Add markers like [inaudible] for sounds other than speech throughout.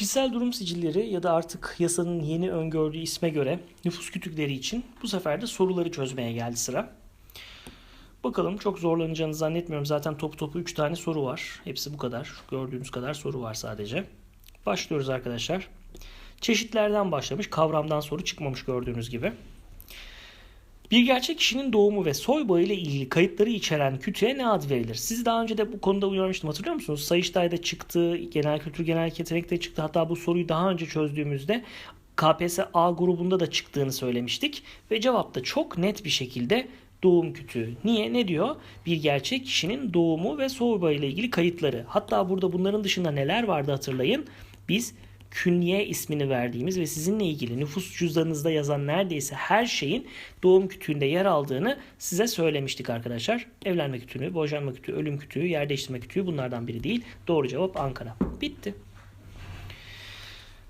Kişisel durum sicilleri ya da artık yasanın yeni öngördüğü isme göre nüfus kütükleri için bu sefer de soruları çözmeye geldi sıra. Bakalım çok zorlanacağını zannetmiyorum. Zaten topu topu 3 tane soru var. Hepsi bu kadar. Gördüğünüz kadar soru var sadece. Başlıyoruz arkadaşlar. Çeşitlerden başlamış. Kavramdan soru çıkmamış gördüğünüz gibi. Bir gerçek kişinin doğumu ve soy bağı ile ilgili kayıtları içeren kütüğe ne ad verilir? Sizi daha önce de bu konuda uyarmıştım hatırlıyor musunuz? Sayıştay'da çıktı, genel kültür genel yetenekte çıktı. Hatta bu soruyu daha önce çözdüğümüzde KPSS A grubunda da çıktığını söylemiştik. Ve cevap da çok net bir şekilde doğum kütüğü. Niye? Ne diyor? Bir gerçek kişinin doğumu ve soy bağı ile ilgili kayıtları. Hatta burada bunların dışında neler vardı hatırlayın. Biz künye ismini verdiğimiz ve sizinle ilgili nüfus cüzdanınızda yazan neredeyse her şeyin doğum kütüğünde yer aldığını size söylemiştik arkadaşlar. Evlenme kütüğü, boşanma kütüğü, ölüm kütüğü, yer değiştirme kütüğü bunlardan biri değil. Doğru cevap Ankara. Bitti.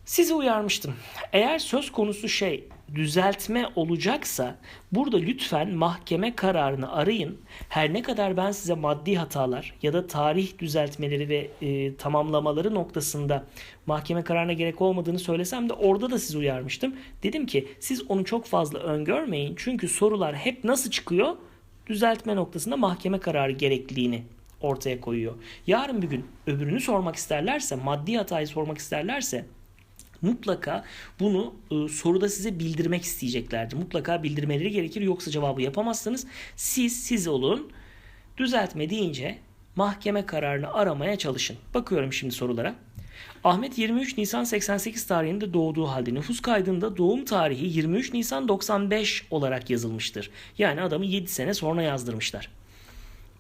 Sizi uyarmıştım. Eğer söz konusu şey düzeltme olacaksa burada lütfen mahkeme kararını arayın. Her ne kadar ben size maddi hatalar ya da tarih düzeltmeleri ve e, tamamlamaları noktasında mahkeme kararına gerek olmadığını söylesem de orada da sizi uyarmıştım. Dedim ki siz onu çok fazla öngörmeyin. Çünkü sorular hep nasıl çıkıyor? Düzeltme noktasında mahkeme kararı gerekliliğini ortaya koyuyor. Yarın bir gün öbürünü sormak isterlerse, maddi hatayı sormak isterlerse mutlaka bunu e, soruda size bildirmek isteyeceklerdir. Mutlaka bildirmeleri gerekir yoksa cevabı yapamazsınız. Siz siz olun. Düzeltme deyince mahkeme kararını aramaya çalışın. Bakıyorum şimdi sorulara. Ahmet 23 Nisan 88 tarihinde doğduğu halde nüfus kaydında doğum tarihi 23 Nisan 95 olarak yazılmıştır. Yani adamı 7 sene sonra yazdırmışlar.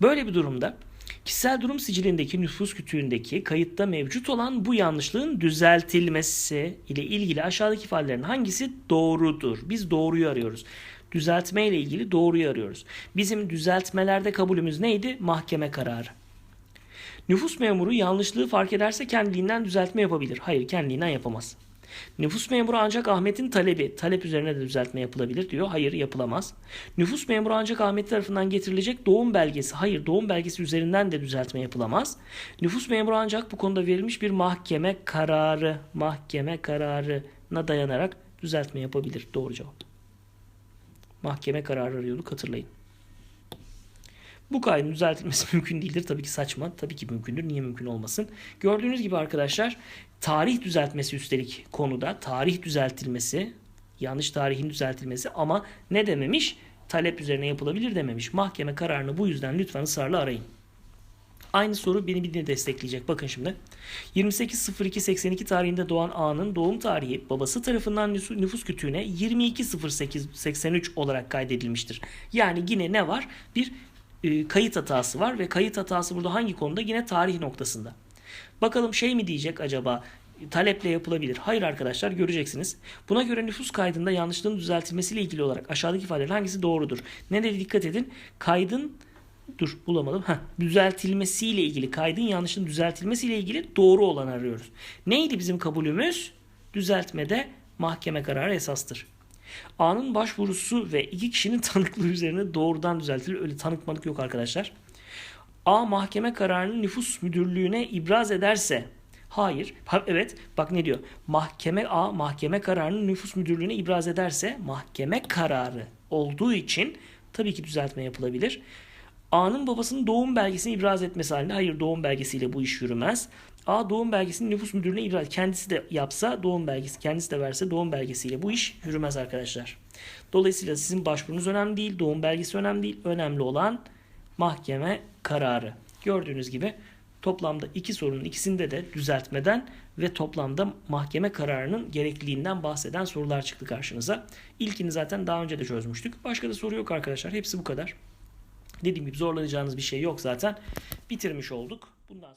Böyle bir durumda kişisel durum sicilindeki nüfus kütüğündeki kayıtta mevcut olan bu yanlışlığın düzeltilmesi ile ilgili aşağıdaki ifadelerin hangisi doğrudur? Biz doğruyu arıyoruz. Düzeltme ile ilgili doğruyu arıyoruz. Bizim düzeltmelerde kabulümüz neydi? Mahkeme kararı. Nüfus memuru yanlışlığı fark ederse kendiliğinden düzeltme yapabilir. Hayır kendiliğinden yapamaz. Nüfus memuru ancak Ahmet'in talebi, talep üzerine de düzeltme yapılabilir diyor. Hayır yapılamaz. Nüfus memuru ancak Ahmet tarafından getirilecek doğum belgesi. Hayır doğum belgesi üzerinden de düzeltme yapılamaz. Nüfus memuru ancak bu konuda verilmiş bir mahkeme kararı, mahkeme kararına dayanarak düzeltme yapabilir. Doğru cevap. Mahkeme kararı arıyorduk hatırlayın. Bu kaydın düzeltilmesi [laughs] mümkün değildir. Tabii ki saçma. Tabii ki mümkündür. Niye mümkün olmasın? Gördüğünüz gibi arkadaşlar tarih düzeltmesi üstelik konuda tarih düzeltilmesi, yanlış tarihin düzeltilmesi ama ne dememiş? Talep üzerine yapılabilir dememiş. Mahkeme kararını bu yüzden lütfen ısrarla arayın. Aynı soru beni bir de destekleyecek. Bakın şimdi. 28.02.82 tarihinde doğan A'nın doğum tarihi babası tarafından nüfus kütüğüne 22.08.83 olarak kaydedilmiştir. Yani yine ne var? Bir e, kayıt hatası var ve kayıt hatası burada hangi konuda? Yine tarih noktasında. Bakalım şey mi diyecek acaba? Taleple yapılabilir. Hayır arkadaşlar göreceksiniz. Buna göre nüfus kaydında yanlışlığın düzeltilmesiyle ilgili olarak aşağıdaki ifadelerin hangisi doğrudur? Ne dedi dikkat edin. Kaydın dur bulamadım. Heh, düzeltilmesiyle ilgili kaydın yanlışlığın düzeltilmesiyle ilgili doğru olan arıyoruz. Neydi bizim kabulümüz? Düzeltmede mahkeme kararı esastır. A'nın başvurusu ve iki kişinin [laughs] tanıklığı üzerine doğrudan düzeltilir. Öyle tanıkmalık yok arkadaşlar. A mahkeme kararını nüfus müdürlüğüne ibraz ederse Hayır. Ha, evet. Bak ne diyor? Mahkeme A mahkeme kararını nüfus müdürlüğüne ibraz ederse mahkeme kararı olduğu için tabii ki düzeltme yapılabilir. A'nın babasının doğum belgesini ibraz etmesi halinde hayır doğum belgesiyle bu iş yürümez. A doğum belgesini nüfus müdürlüğüne ibraz kendisi de yapsa doğum belgesi kendisi de verse doğum belgesiyle bu iş yürümez arkadaşlar. Dolayısıyla sizin başvurunuz önemli değil, doğum belgesi önemli değil. Önemli olan mahkeme kararı. Gördüğünüz gibi toplamda iki sorunun ikisinde de düzeltmeden ve toplamda mahkeme kararının gerekliliğinden bahseden sorular çıktı karşınıza. İlkini zaten daha önce de çözmüştük. Başka da soru yok arkadaşlar. Hepsi bu kadar. Dediğim gibi zorlanacağınız bir şey yok zaten. Bitirmiş olduk. Bundan